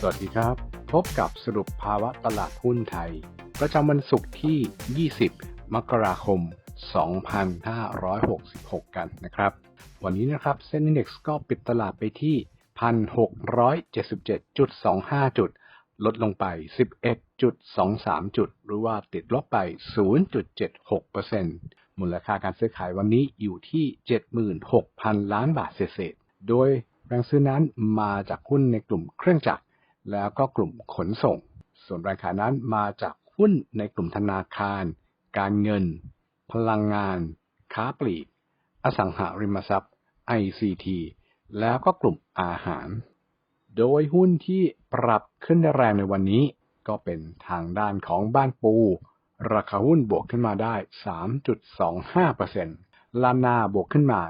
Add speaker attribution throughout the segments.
Speaker 1: สวัสดีครับ พบกับสรุปภาวะตลาดหุ้นไทย ประจำวันศุกร์ที่ 20 มกราคม 2566 กันนะครับ วันนี้นะครับเซ็นดี x ก็ปิดตลาดไปที่ 1,677.25 จุด ลดลงไป 11.23 จุด หรือว่าติดลบไป 0.76%มูลค่าการซื้อขายวันนี้อยู่ที่ 76,000 ล้านบาทเศษโดยแรงซื้อนั้นมาจากหุ้นในกลุ่มเครื่องจักร แล้วก็กลุ่มขนส่ง ส่วนแรงขายนั้นมาจากหุ้นในกลุ่มธนาคาร การเงิน พลังงาน ค้าปลีก อสังหาริมทรัพย์ ICT แล้วก็กลุ่มอาหาร โดยหุ้นที่ปรับขึ้นแรงในวันนี้ ก็เป็นทางด้านของบ้านปู ราคาหุ้นบวกขึ้นมาได้ 3.25%ลานาบวกขึ้นมา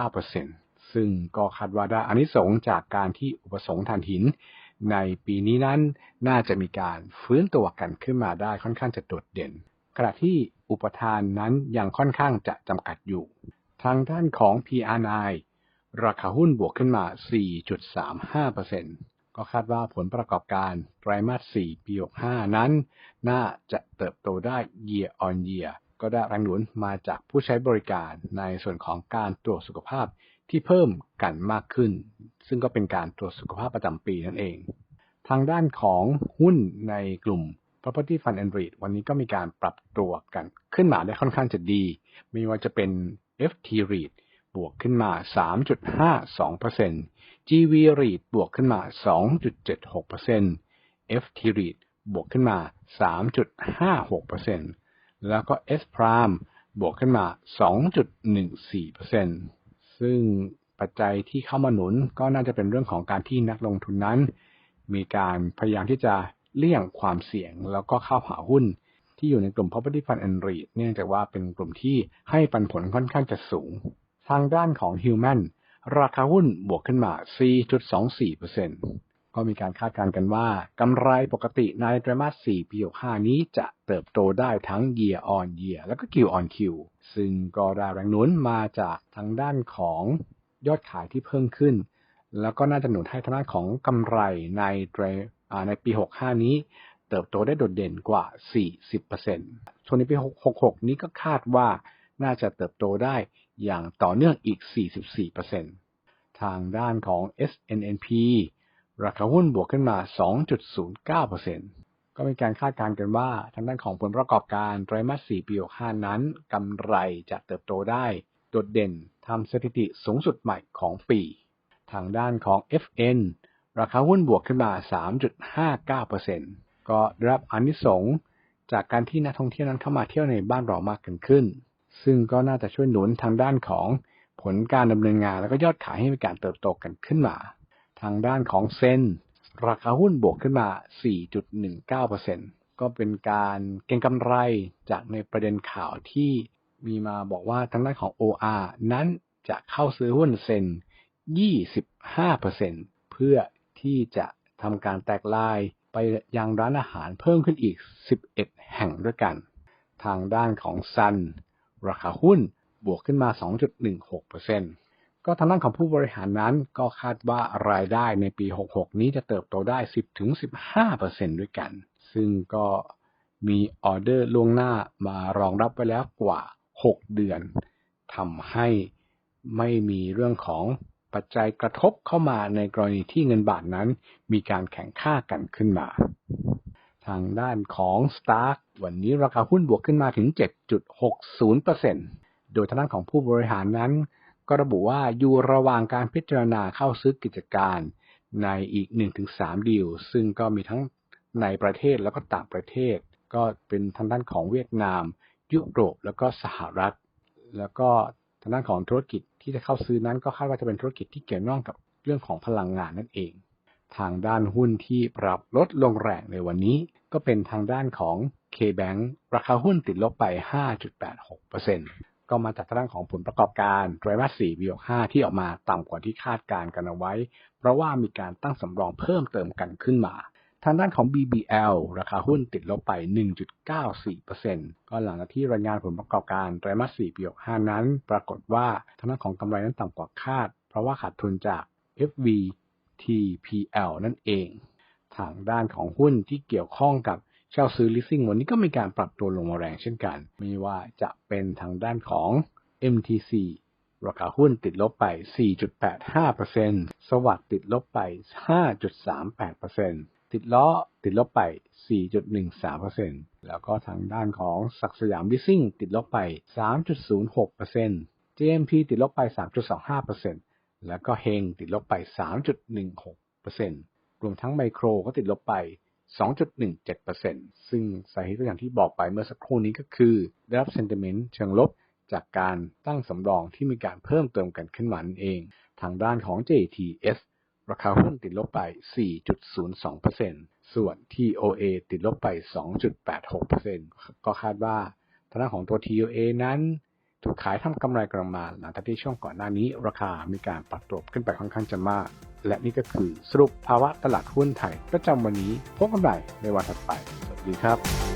Speaker 1: 1.79%ซึ่งก็คาดว่าได้อานิสงส์จากการที่อุปสงค์ถ่านหิน ในปีนี้นั้นน่าจะมีการฟื้นตัวกันขึ้นมาได้ค่อนข้างจะโดดเด่น ขณะที่อุปทานนั้นยังค่อนข้างจะจำกัดอยู่ ทางด้านของ PRI ราคาหุ้นบวกขึ้นมา 4.35%ก็คาดว่าผลประกอบการไตรมาส 4 ปี 65 นั้น น่าจะเติบโตได้ year on year ก็ได้แรงหนุนมาจากผู้ใช้บริการในส่วนของการตรวจสุขภาพที่เพิ่มกันมากขึ้น ซึ่งก็เป็นการตรวจสุขภาพประจำปีนั่นเอง ทางด้านของหุ้นในกลุ่ม property fund and REIT วันนี้ก็มีการปรับตัวกันขึ้นมาได้ค่อนข้างจะดี ไม่ว่าจะเป็น FT REIT บวกขึ้นมา 3.52% GV REIT บวกขึ้นมา 2.76% FT REIT บวกขึ้นมา 3.56%แล้วก็ S Prime บวกขึ้นมา 2.14%ซึ่ง ปัจจัยที่เข้ามาหนุน ก็น่าจะเป็นเรื่องของการที่นักลงทุนนั้น มีการพยายามที่จะเลี่ยงความเสี่ยงแล้วก็เข้าหาหุ้น ที่อยู่ในกลุ่ม property fund and REIT เนื่องจากว่าเป็นกลุ่มที่ให้ปันผลค่อนข้างจะสูง ทางด้านของ Human ราคาหุ้นบวกขึ้นมา 4.24%ก็มีการคาดการณ์กันว่ากำไรปกติในไตรมาส 4 ปี65นี้จะเติบโตได้ทั้ง year on year แล้วก็ Q on Q ซึ่งก็ได้แรงหนุนมาจากทางด้านของ ยอดขายที่เพิ่มขึ้น แล้วก็น่าจะหนุนให้ทางด้านของกำไรในไตรในปี 65 นี้เติบโตได้โดดเด่นกว่า 40%ส่วนในปี 66 นี้ก็คาดว่าน่าจะเติบโตได้อย่างต่อเนื่องอีก 44%ทางด้านของ SNNP ราคาหุ้นบวกขึ้นมา 2.09%ก็มีการคาดการณ์กันว่าทางด้านของผลประกอบการไตรมาส 4 ปี 65 นั้นกำไรจะเติบโตได้ โดดเด่นทำสถิติสูงสุดใหม่ของปี ทางด้านของ FN ราคาหุ้นบวกขึ้นมา 3.59%ก็ได้รับอนิสงจากการที่นักท่องเที่ยวนั้นเข้ามาเที่ยวในบ้านเรามากขึ้นขึ้นซึ่งก็น่าจะช่วยหนุนทางด้านของผลการดำเนินงาน แล้วก็ยอดขายให้มีการเติบโตกันขึ้นมา ทางด้านของเซนราคาหุ้นบวกขึ้นมา 4.19%ก็เป็นการเก็งกำไรจากในประเด็นข่าวที่ มีมาบอกว่าทางด้านของ OR นั้นจะเข้าซื้อหุ้นเซน25%เพื่อที่จะทำการแตกลายไปยังร้านอาหารเพิ่มขึ้นอีก 11 แห่งด้วยกัน ทางด้านของซันราคาหุ้นบวกขึ้นมา 2.16%ก็ทางด้านของผู้บริหารนั้นก็คาดว่ารายได้ในปี 66 นี้จะเติบโตได้ 10-15%ด้วยกัน ซึ่งก็มีออเดอร์ล่วงหน้ามารองรับไว้แล้วกว่า 6 เดือนทำให้ไม่มีเรื่องของปัจจัยกระทบเข้ามาในกรณีที่เงินบาทนั้น มีการแข่งค่ากันขึ้นมา ทางด้านของ Stark วันนี้ราคาหุ้นบวกขึ้นมาถึง 7.60%โดยทางด้านของผู้บริหารนั้น ก็ระบุว่าอยู่ระหว่างการพิจารณาเข้าซื้อกิจการในอีก 1-3 ดีล ซึ่งก็มีทั้งในประเทศแล้วก็ต่างประเทศ ก็เป็นทางด้านของเวียดนาม ยุโรปแล้วก็สหรัฐ แล้วก็ทางด้านของธุรกิจที่จะเข้าซื้อนั้นก็คาดว่าจะเป็นธุรกิจที่เกี่ยวข้องกับเรื่องของพลังงานนั่นเอง ทางด้านหุ้นที่ปรับลดลงแรงในวันนี้ ก็เป็นทางด้านของ K-Bank ราคาหุ้นติดลบไป 5.86%ก็มาจากทางด้านของผลประกอบการไตรมาส4ปี65ที่ออกมาต่ำกว่าที่คาดการกันเอาไว้ เพราะว่ามีการตั้งสำรองเพิ่มเติมกันขึ้นมา ทางด้านของ BBL ราคาหุ้นติดลบไป 1.94%ก็หลังจากที่รายงานผลประกอบการไตรมาส 4 ปี 65 นั้น ปรากฏว่าทางด้านของกำไรนั้นต่ำกว่าคาด เพราะว่าขาดทุนจาก FVTPL นั่นเอง ทางด้านของหุ้นที่เกี่ยวข้องกับเช่าซื้อ leasing วันนี้ก็มีการปรับตัวลงมาแรงเช่นกัน ไม่ว่าจะเป็นทางด้านของ MTC ราคาหุ้นติดลบไป 4.85%สวัสด์ติดลบไป 5.38% ติดล้อติดลบไป 4.13%แล้วก็ทางด้านของศักสยาม leasing ติดลบไป 3.06% JMP ติดลบไป 3.25%แล้วก็เฮงติดลบไป 3.16%รวมทั้งไมโครก็ติดลบไป 2.17%ซึ่งสาเหตุก็อย่างที่บอกไปเมื่อสักครู่นี้ก็คือ ได้รับ sentiment เชิงลบจากการตั้งสำรองที่มีการเพิ่มเติมกันขึ้นมานั่นเอง ทางด้านของ JTS ราคาหุ้นติดลบไป 4.02%ส่วน TOA ติดลบไป 2.86%ก็คาดว่าทางของตัว TOA นั้น ถูกขายทำกำไรกลังมาหลังจากที่ช่วงก่อนหน้านี้ ราคามีการปรับตัวขึ้นไปค่อนข้างจะมาก และนี่ก็คือสรุปภาวะตลาดหุ้นไทย ประจำวันนี้พบกันใหม่ในวันถัดไป สวัสดีครับ